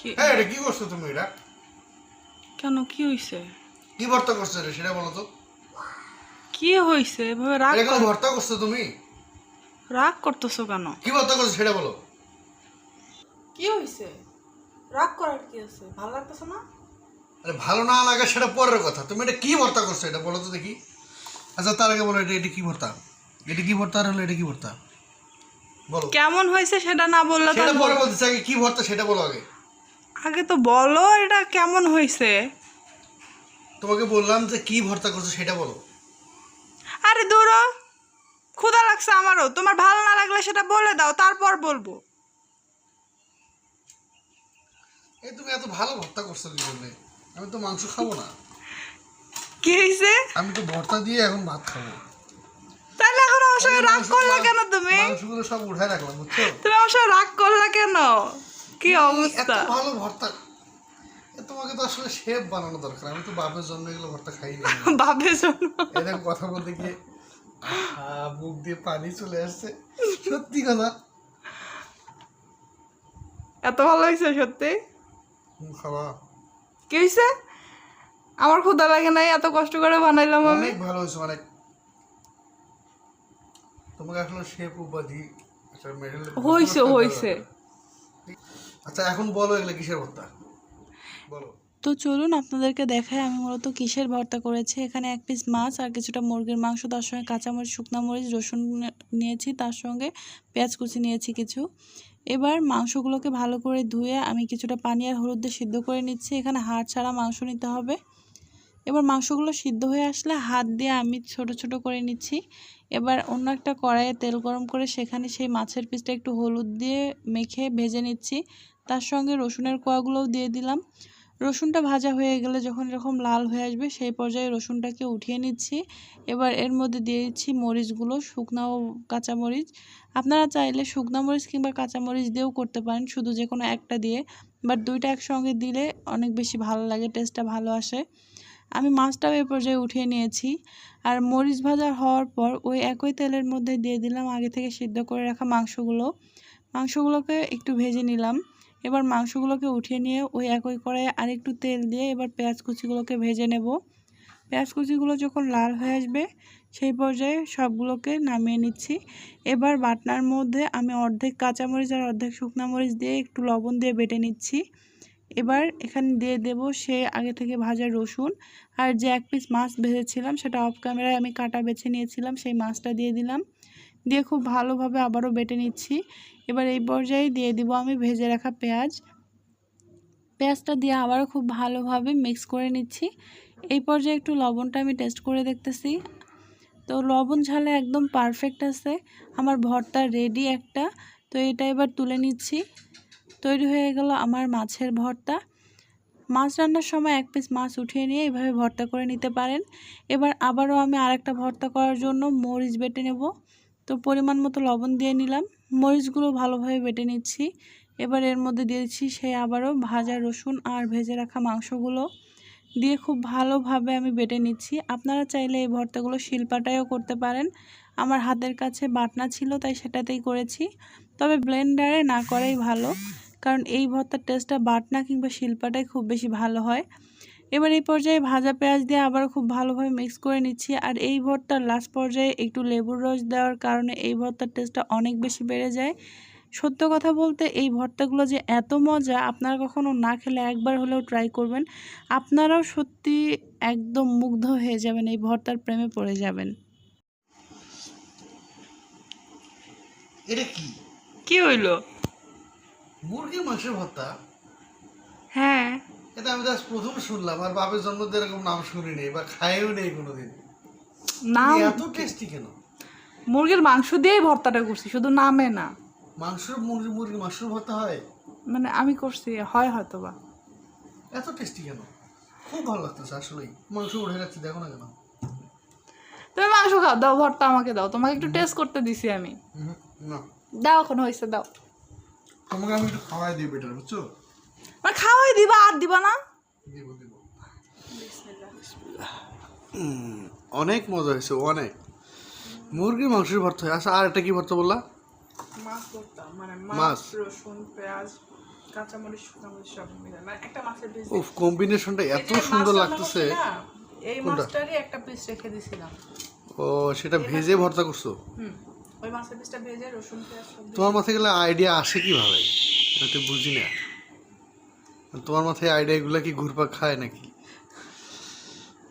কি? হ্যাঁ এটা কি করছ তুমি এটা? কেন কি হইছে? কি ভর্তা করছ এটা সেটা বলো তো। কি হইছে? এভাবে রাগ এটা কোনো ভর্তা করছ তুমি? রাগ করতেছো কেন? কি ভর্তা করছ সেটা বলো। কি হইছে? রাগ করার কি আছে? ভালো লাগতেছে না? আরে ভালো না লাগে সেটা পরের কথা। তুমি এটা কি ভর্তা করছ এটা বলো তো দেখি। আচ্ছা তার আগে বলো এটা এটা কি ভর্তা? এটা কি ভর্তা আর হলো এটা কি ভর্তা? বলো। কেমন হয়েছে সেটা না বললে সেটা পরে কি ভর্তা সেটা বলো আগে। আগে তো বলো এটা কেমন হয়েছে? তোমাকে বললাম যে কি ভর্তা করছ সেটা বলো। আরে দূর ক্ষুধা লাগছে আমারও। তোমার ভালো না লাগলে সেটা বলে দাও তারপর বলব। এই তুমি এত ভালো ভর্তা করছ কি জন্য? আমি তো মাংস খাব না। কি হয়েছে? আমি তো ভর্তা দিয়ে এখন ভাত খাব। তাহলে এখন আমার সঙ্গে রাগ করলা কেন তুমি? মাংসগুলো সব উঠায় রাখলাম বুঝছ? তুমি আমার সঙ্গে রাগ করলা কেন? কি এত অবস্থা? ভালো ভর্তা? তোমাকে তো আসলে শেফ বানানো দরকার। আমি তো বাপের জন্য এগুলো ভর্তা খাই না বাপের জন্য? এরকম কথা বলতে গিয়ে মুখ দিয়ে পানি চলে আসছে। সত্যি কথা। এত ভালো হয়েছে সত্যি? খাওয়া কি হয়েছে? আমার ক্ষুধা লাগে নাই এত কষ্ট করে বানাইলাম আমি। অনেক ভালো হয়েছে অনেক। তোমাকে আসলে শেফ উপাধি মেডেল হইছে হইছে আচ্ছা এখন বলো এগুলো কিসের ভর্তা? বলো। তো চলুন আপনাদেরকে দেখায় আমি মূলত কিসের ভর্তা করেছি। এখানে এক পিস মাছ আর কিছুটা মুরগির মাংস, তার সঙ্গে কাঁচামরিচ, শুকনা মরিচ, রসুন নিয়েছি, তার সঙ্গে পেঁয়াজ কুচি নিয়েছি কিছু। এবার মাংসগুলোকে ভালো করে ধুয়ে আমি কিছুটা পানি আর হলুদ দিয়ে সিদ্ধ করে নিচ্ছি। এখানে হাড় ছাড়া মাংস নিতে হবে। এবার মাংসগুলো সিদ্ধ হয়ে আসলে হাত দিয়ে আমি ছোট ছোট করে নিচ্ছি। এবার অন্য একটা কড়াইয়ে তেল গরম করে সেখানে সেই মাছের পিসটা একটু হলুদ দিয়ে মেখে ভেজে নিচ্ছি। তার সঙ্গে রসুনের কোয়াগুলোও দিয়ে দিলাম। রসুনটা ভাজা হয়ে গেলে যখন এরকম লাল হয়ে আসবে সেই পর্যায়ে রসুনটাকে উঠিয়ে নিচ্ছি। এবার এর মধ্যে দিয়ে দিচ্ছি মরিচগুলো, শুকনো ও কাঁচা মরিচ। আপনারা চাইলে শুকনো মরিচ কিংবা কাঁচামরিচ দিয়েও করতে পারেন, শুধু যে কোনো একটা দিয়ে। বাট দুইটা একসঙ্গে দিলে অনেক বেশি ভালো লাগে, টেস্টটা ভালো আসে। আমি মাছটাও এ পর্যায়ে উঠিয়ে নিয়েছি। আর মরিচ ভাজা হওয়ার পর ওই একই তেলের মধ্যে দিয়ে দিলাম আগে থেকে সিদ্ধ করে রাখা মাংসগুলো। মাংসগুলোকে একটু ভেজে নিলাম। এবার মাংসগুলোকে উঠিয়ে নিয়ে ওই একই কড়াইয়ে আরেকটু তেল দিয়ে এবার পেঁয়াজ কুচিগুলোকে ভেজে নেব। পেঁয়াজ কুচিগুলো যখন লাল হয়ে আসবে, সেই পর্যায়ে সবগুলোকে নামিয়ে নিচ্ছি। এবার বাটনার মধ্যে আমি অর্ধেক কাঁচামরিচ আর অর্ধেক শুকনো মরিচ দিয়ে একটু লবণ দিয়ে বেটে নিচ্ছি। এবার এখানে দিয়ে দেব সে আগে থেকে ভাজা রসুন। আর যে এক পিস মাছ ভেজেছিলাম সেটা অফ ক্যামেরায় আমি কাটা বেছে নিয়েছিলাম, সেই মাছটা দিয়ে দিলাম। দিয়ে খুব ভালোভাবে আবারও বেটে নিচ্ছি। এবার এই পর্যায়ে দিয়ে দিব আমি ভেজে রাখা পেঁয়াজ। পেঁয়াজটা দিয়ে আবারও খুব ভালোভাবে মিক্স করে নিচ্ছি। এই পর্যায়ে একটু লবণটা আমি টেস্ট করে দেখতেছি। তো লবণ ঝালে একদম পারফেক্ট আছে। আমার ভর্তা রেডি একটা। তো এটা এবার তুলে নিচ্ছি। তৈরি হয়ে গেল আমার মাছের ভর্তা। মাছ রান্নার সময় এক পিস মাছ উঠিয়ে নিয়ে এভাবে ভর্তা করে নিতে পারেন। এবার আবারও আমি আরেকটা ভর্তা করার জন্য মরিচ বেটে নেব। তো পরিমাণ মতো লবণ দিয়ে নিলাম। মরিচগুলো ভালোভাবে বেটে নিচ্ছি। এবার এর মধ্যে দিয়েছি সেই আবারও ভাজা রসুন আর ভেজে রাখা মাংসগুলো। দিয়ে খুব ভালোভাবে আমি বেটে নিচ্ছি। আপনারা চাইলে এই ভর্তাগুলো শিলপাটায়ও করতে পারেন। আমার হাতের কাছে বাটনা ছিল, তাই সেটাতেই করেছি। তবে ব্লেন্ডারে না করাই ভালো। কারণ এই ভর্তার টেস্টটা বাটনা কিংবা শিল্পাটাই খুব বেশি ভালো হয়। এবার এই পর্যায়ে ভাজা পেঁয়াজ দিয়ে আবার খুব ভালোভাবে মিক্স করে নিচ্ছি। আর এই ভর্তার লাস্ট পর্যায়ে একটু লেবুর রস দেওয়ার কারণে এই ভর্তার টেস্টটা অনেক বেশি বেড়ে যায়। সত্য কথা বলতে এই ভর্তাগুলো যে এত মজা আপনারা কখনো না খেলে একবার হলেও ট্রাই করবেন। আপনারাও সত্যি একদম মুগ্ধ হয়ে যাবেন এই ভর্তার প্রেমে পড়ে যাবেন। এটা কি? কি হইল? মুরগির মাংসের ভর্তা? হ্যাঁ। এটা আমি জাস্ট প্রথম শুনলাম আর বাপের জন্মদিন এরকম নাম শুনিনি বা খাইও নেই কোনোদিন। নাম এত টেস্টি কেন? মুরগির মাংস দিয়েই ভর্তাটা করছি শুধু নামে না। মাংসের মুরগি মুরগির মাংসের ভর্তা হয়? মানে আমি করছি হয় হয়তো বা এত টেস্টি কেন? খুব ভালো লাগতেছে আসলেই। মাংস উঠে যাচ্ছে দেখো না কেন। তুমি মাংস খাও দাও ভর্তা আমাকে দাও। তোমাকে একটু টেস্ট করতে দিছি আমি। না। দাও এখন হয়েছে দাও। তোমাকে আমি একটু খাওয়াই দিই বেটার বুঝছ? মানে খাওয়াই দিবা আর দিবা না? দিব দিব। অনেক মজা হয়েছে অনেক। মুরগির মাংসের ভর্তা হয় আচ্ছা আর একটা কি ভর্তা বললা? মাছ ভর্তা মানে মাছ। রসুন পেঁয়াজ কাঁচামরিচ শুকনামরিচ সব মিলে মানে একটা মাছের পিস উফ কম্বিনেশনটা এত সুন্দর লাগতেছে। এই মাছটারই একটা পিস রেখে দিছিলাম। ও সেটা ভেজে ভর্তা করছ? হুম। ওই মাছের পিসটা ভেজে রসুন পেঁয়াজ তোমার মাথায় গেলে আইডিয়া আসে কীভাবে? এটা তো বুঝি না। তোমার মাথায় আইডিয়াগুলো কি ঘুরপাক খায় নাকি?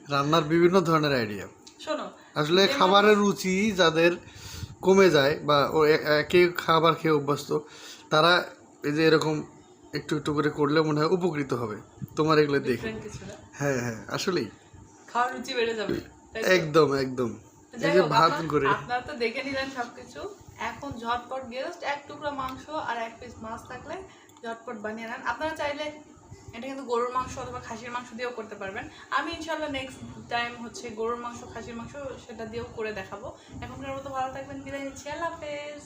রান্নার বিভিন্ন ধরনের আইডিয়া শোনো আসলে খাবারের রুচি যাদের কমে যায় বা ও একে খাবার খেয়ে অভ্যস্ত তারা এই যে এরকম একটু একটু করে করলে মনে হয় উপকৃত হবে। তোমার এগুলো দেখে। হ্যাঁ হ্যাঁ আসলেই। খাওয়ার রুচি বেড়ে যাবে একদম একদম। আপনারা তো দেখে নিলেন সবকিছু। এখন ঝটপট গেস্ট এক টুকরো মাংস আর এক পিস মাছ থাকলে ঝটপট বানিয়ে নেন। আপনারা চাইলে এটা কিন্তু গরুর মাংস অথবা খাসির মাংস দিয়েও করতে পারবেন। আমি ইনশাল্লাহ নেক্সট টাইম হচ্ছে গরুর মাংস খাসির মাংস সেটা দিয়েও করে দেখাবো। এখনকার মতো ভালো থাকবেন বিদায় নিচ্ছি। আল্লাহ হাফেজ।